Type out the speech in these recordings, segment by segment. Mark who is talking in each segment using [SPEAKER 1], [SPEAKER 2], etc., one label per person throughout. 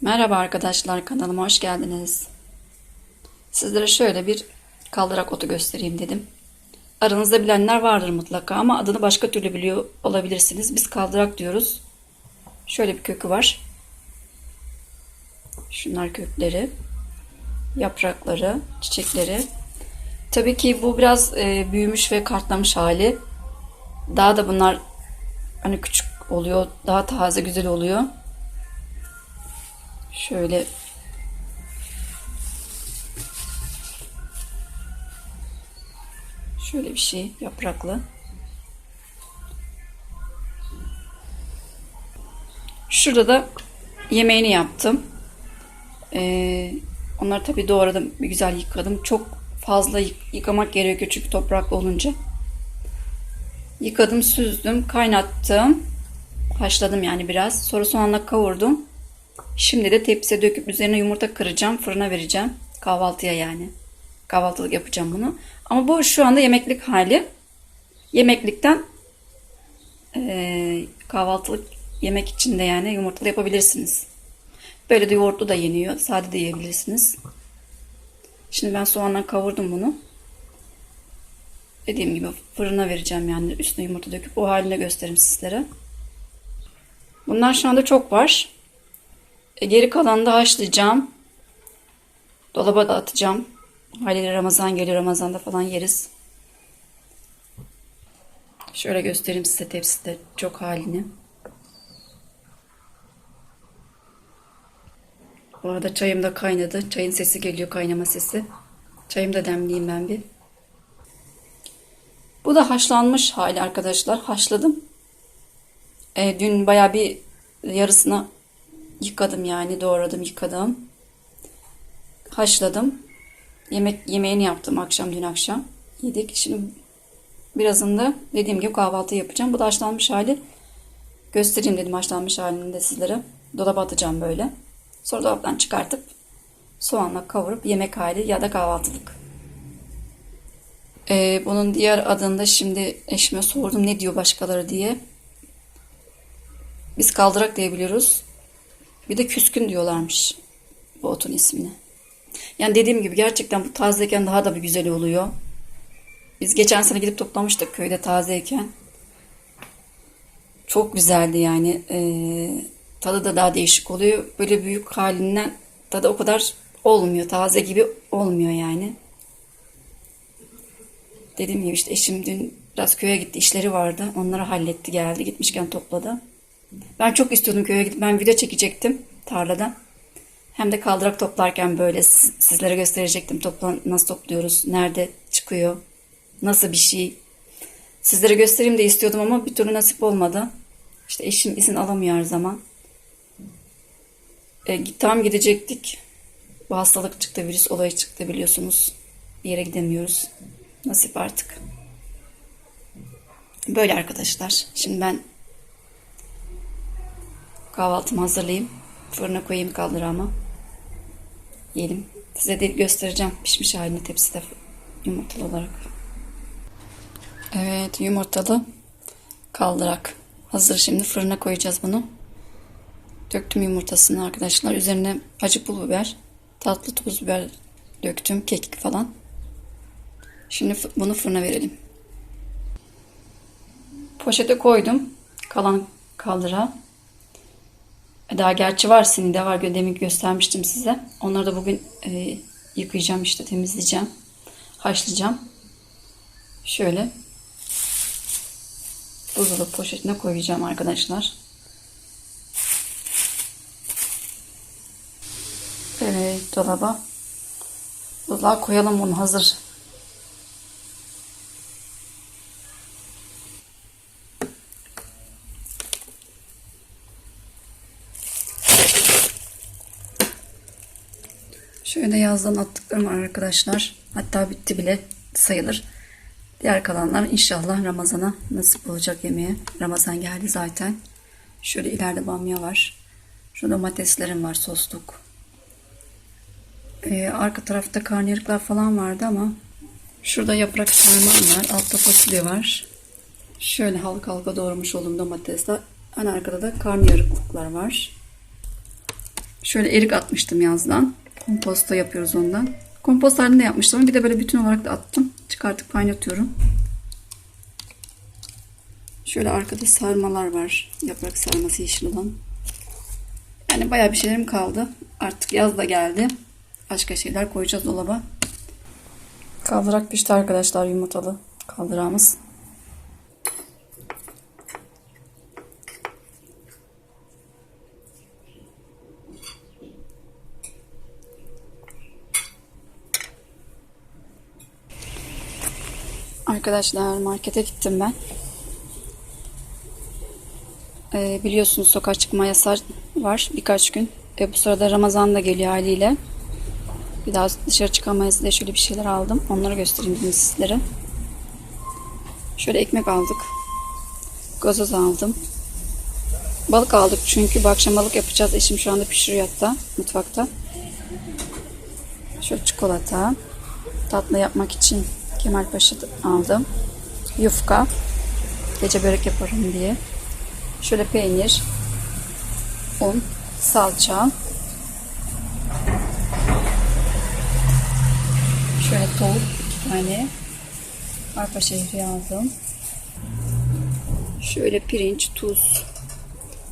[SPEAKER 1] Merhaba arkadaşlar kanalıma hoş geldiniz. Sizlere şöyle bir kaldırak otu göstereyim dedim. Aranızda bilenler vardır mutlaka ama adını başka türlü biliyor olabilirsiniz. Biz kaldırak diyoruz. Şöyle bir kökü var. Şunlar kökleri, yaprakları, çiçekleri. Tabii ki bu biraz e, büyümüş ve kartlamış hali. Daha da bunlar hani küçük oluyor, daha taze güzel oluyor. Şöyle şöyle bir şey yapraklı. Şurada da yemeğini yaptım. Ee, onları tabii doğradım. Bir güzel yıkadım. Çok fazla yık- yıkamak gerekiyor çünkü topraklı olunca. Yıkadım, süzdüm, kaynattım. Haşladım yani biraz. Sonra soğanla kavurdum. Şimdi de tepsiye döküp üzerine yumurta kıracağım. Fırına vereceğim. Kahvaltıya yani. Kahvaltılık yapacağım bunu. Ama bu şu anda yemeklik hali. Yemeklikten eee, kahvaltılık yemek için de yani yumurtalı yapabilirsiniz. Böyle de yoğurtlu da yeniyor. Sade de yiyebilirsiniz. Şimdi ben soğanla kavurdum bunu. Dediğim gibi fırına vereceğim yani üstüne yumurta döküp o halini gösteririm sizlere. Bunlar şu anda çok var. E, Geri kalanı da haşlayacağım. Dolaba da atacağım. Haliyle Ramazan geliyor. Ramazan'da falan yeriz. Şöyle göstereyim size tepside çok halini. Bu arada çayım da kaynadı. Çayın sesi geliyor, kaynama sesi. Çayımı da demleyeyim ben bir. Bu da haşlanmış hali arkadaşlar. Haşladım. E, dün baya bir yarısını yıkadım yani doğradım yıkadım. Haşladım. Yemek yemeğini yaptım akşam dün akşam. Yedik. Şimdi birazını da dediğim gibi kahvaltı yapacağım. Bu da haşlanmış hali. Göstereyim dedim haşlanmış halini de sizlere. Dolaba atacağım böyle. Sonra dolaptan çıkartıp soğanla kavurup yemek hali ya da kahvaltılık. Ee, bunun diğer adını da şimdi eşime sordum ne diyor başkaları diye. Biz kaldırak diye biliyoruz. Bir de küskün diyorlarmış bu otun ismini. Yani dediğim gibi gerçekten bu tazeyken daha da bir güzel oluyor. Biz geçen sene gidip toplamıştık köyde tazeyken. Çok güzeldi yani. Ee, tadı da daha değişik oluyor. Böyle büyük halinden tadı o kadar olmuyor. Taze gibi olmuyor yani. Dediğim gibi işte eşim dün biraz köye gitti. işleri vardı. Onları halletti geldi. Gitmişken topladı. Ben çok istiyordum köye gidip ben video çekecektim tarlada. Hem de kaldırak toplarken böyle siz- sizlere gösterecektim toplan nasıl topluyoruz, nerede çıkıyor, nasıl bir şey. Sizlere göstereyim de istiyordum ama bir türlü nasip olmadı. İşte eşim izin alamıyor her zaman. E, tam gidecektik. Bu hastalık çıktı, virüs olayı çıktı biliyorsunuz. Bir yere gidemiyoruz. Nasip artık. Böyle arkadaşlar. Şimdi ben Kahvaltımı hazırlayayım. Fırına koyayım kaldırağıma. Yiyelim. Size de göstereceğim pişmiş halini tepside yumurtalı olarak. Evet yumurtalı kaldırak. Hazır şimdi fırına koyacağız bunu. Döktüm yumurtasını arkadaşlar. Üzerine acı pul biber, tatlı tuz biber döktüm. Kekik falan. Şimdi bunu fırına verelim. Poşete koydum. Kalan kaldırağı. Daha gerçi var sinide var demin göstermiştim size. Onları da bugün e, yıkayacağım işte temizleyeceğim. Haşlayacağım. Şöyle buzdolabı poşetine koyacağım arkadaşlar. Evet dolaba. Buzluğa koyalım bunu hazır. Şöyle yazdan attıklarım var arkadaşlar. Hatta bitti bile sayılır. Diğer kalanlar inşallah Ramazan'a nasip olacak yemeğe. Ramazan geldi zaten. Şöyle ileride bamya var. Şu domateslerim var sosluk. Ee, arka tarafta karnıyarıklar falan vardı ama şurada yaprak sarmam var. Altta fasulye var. Şöyle halka halka doğramış olduğum domatesler. En arkada da karnıyarıklıklar var. Şöyle erik atmıştım yazdan. Komposto yapıyoruz ondan. Kompost halinde yapmıştım bir de böyle bütün olarak da attım. Çıkartıp kaynatıyorum. Şöyle arkada sarmalar var. Yaprak sarması yeşil olan. Yani bayağı bir şeylerim kaldı. Artık yaz da geldi. Başka şeyler koyacağız dolaba. Kaldırak pişti arkadaşlar yumurtalı kaldırağımız. Arkadaşlar markete gittim ben. Ee, biliyorsunuz sokağa çıkma yasağı var birkaç gün. E, bu sırada Ramazan da geliyor haliyle. Bir daha dışarı çıkamayız diye şöyle bir şeyler aldım. Onları göstereyim sizlere. Şöyle ekmek aldık. Gazoz aldım. Balık aldık çünkü bu akşam balık yapacağız. Eşim şu anda pişiriyor hatta mutfakta. Şöyle çikolata. Tatlı yapmak için Kemalpaşa aldım. Yufka. Gece börek yaparım diye. Şöyle peynir. Un. Salça. Şöyle tavuk iki tane. Arpa şehri aldım. Şöyle pirinç, tuz.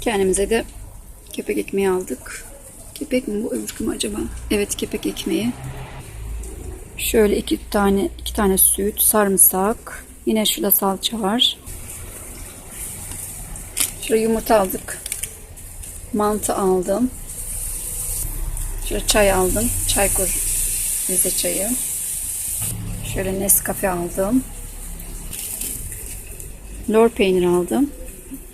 [SPEAKER 1] Kendimize de kepek ekmeği aldık. Kepek mi bu öbürkü mü acaba? Evet kepek ekmeği. Şöyle iki tane tane süt, sarımsak. Yine şurada salça var. Şöyle yumurta aldık. Mantı aldım. Şöyle çay aldım. Çaykur Rize çayı. Şöyle Nescafe aldım. Lor peynir aldım.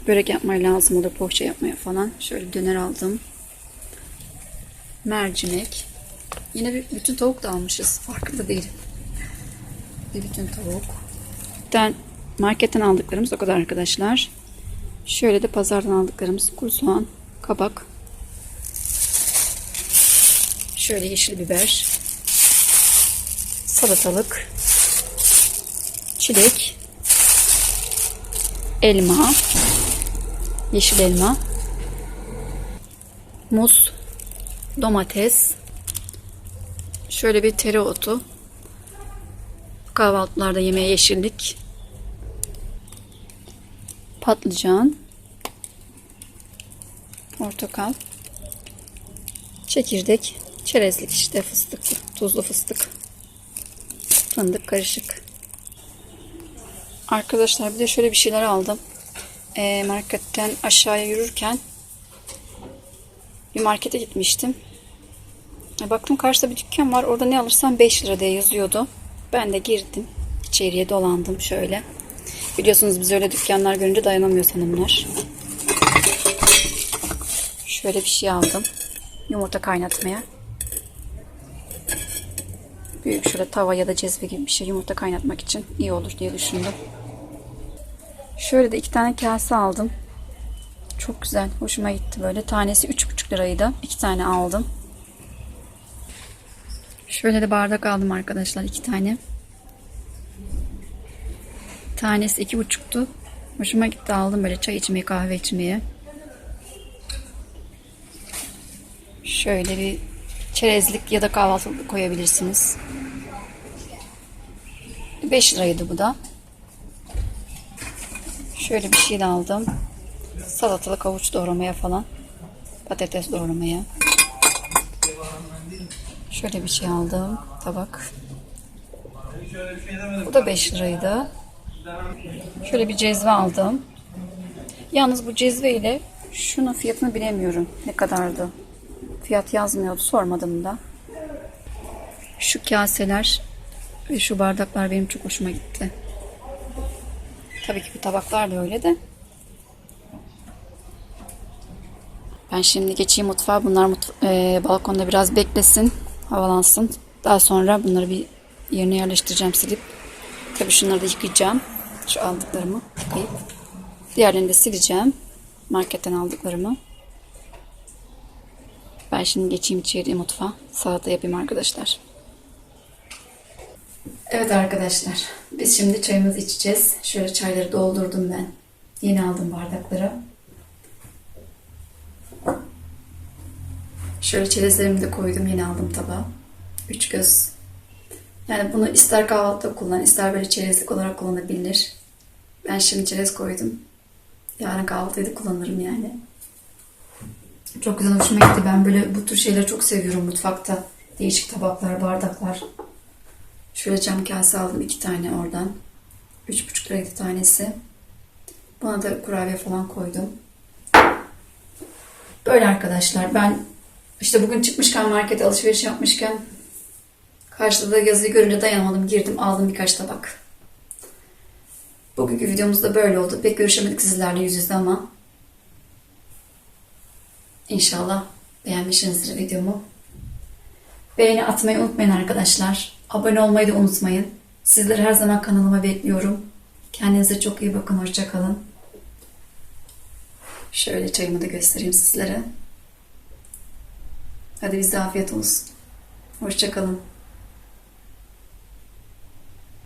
[SPEAKER 1] Börek yapmaya lazım olur poğaça yapmaya falan. Şöyle döner aldım. Mercimek. Yine bütün tavuk da almışız. Farkında değilim. Bir bütün tavuk. Ben marketten aldıklarımız o kadar arkadaşlar. Şöyle de pazardan aldıklarımız kuru soğan, kabak. Şöyle yeşil biber. Salatalık. Çilek. Elma. Yeşil elma. Muz. Domates. Şöyle bir tereotu. Kahvaltılarda yemeğe yeşillik. Patlıcan. Portakal. Çekirdek. Çerezlik işte fıstıklı. Tuzlu fıstık. Fındık karışık. Arkadaşlar bir de şöyle bir şeyler aldım. E, marketten aşağıya yürürken bir markete gitmiştim. E, baktım karşıda bir dükkan var. Orada ne alırsam 5 lira diye yazıyordu. Ben de girdim. İçeriye dolandım şöyle. Biliyorsunuz biz öyle dükkanlar görünce dayanamıyoruz hanımlar. Şöyle bir şey aldım. Yumurta kaynatmaya. Büyük şöyle tava ya da cezve gibi bir şey yumurta kaynatmak için iyi olur diye düşündüm. Şöyle de iki tane kase aldım. Çok güzel. Hoşuma gitti böyle. Tanesi 3,5 liraydı. İki tane aldım. Şöyle de bardak aldım arkadaşlar. iki tane. Tanesi iki buçuktu. Hoşuma gitti aldım böyle çay içmeye kahve içmeye. Şöyle bir çerezlik ya da kahvaltılık koyabilirsiniz. 5 liraydı bu da. Şöyle bir şey aldım. Salatalık havuç doğramaya falan. Patates doğramaya. Şöyle bir şey aldım. Tabak. Bu da 5 liraydı. Şöyle bir cezve aldım. Yalnız bu cezve ile şunun fiyatını bilemiyorum. Ne kadardı? Fiyat yazmıyordu. Sormadım da. Şu kaseler ve şu bardaklar benim çok hoşuma gitti. Tabii ki bu tabaklar da öyle de. Ben şimdi geçeyim mutfağa. Bunlar mutf e, balkonda biraz beklesin. Havalansın. Daha sonra bunları bir yerine yerleştireceğim silip. Tabii şunları da yıkayacağım. Şu aldıklarımı yıkayıp. Diğerlerini de sileceğim. Marketten aldıklarımı. Ben şimdi geçeyim içeri mutfağa. Salata yapayım arkadaşlar. Evet arkadaşlar. Biz şimdi çayımızı içeceğiz. Şöyle çayları doldurdum ben. Yeni aldım bardaklara. Şöyle çerezlerimi de koydum. Yeni aldım tabağa. Üç göz. Yani bunu ister kahvaltıda kullan, ister böyle çerezlik olarak kullanabilir. Ben şimdi çerez koydum. Yarın kahvaltıda da kullanırım yani. Çok güzel hoşuma gitti. Ben böyle bu tür şeyleri çok seviyorum mutfakta. Değişik tabaklar, bardaklar. Şöyle cam kase aldım iki tane oradan. Üç buçuk liraydı tanesi. Buna da kurabiye falan koydum. Böyle arkadaşlar. Ben işte bugün çıkmışken markete alışveriş yapmışken karşıda da yazıyı görünce dayanamadım. Girdim aldım birkaç tabak. Bugünkü videomuz da böyle oldu. Pek görüşemedik sizlerle yüz yüze ama İnşallah beğenmişsinizdir videomu. Beğeni atmayı unutmayın arkadaşlar. Abone olmayı da unutmayın. Sizleri her zaman kanalıma bekliyorum. Kendinize çok iyi bakın. Hoşçakalın. Şöyle çayımı da göstereyim sizlere. Hadi bize afiyet olsun. Hoşçakalın.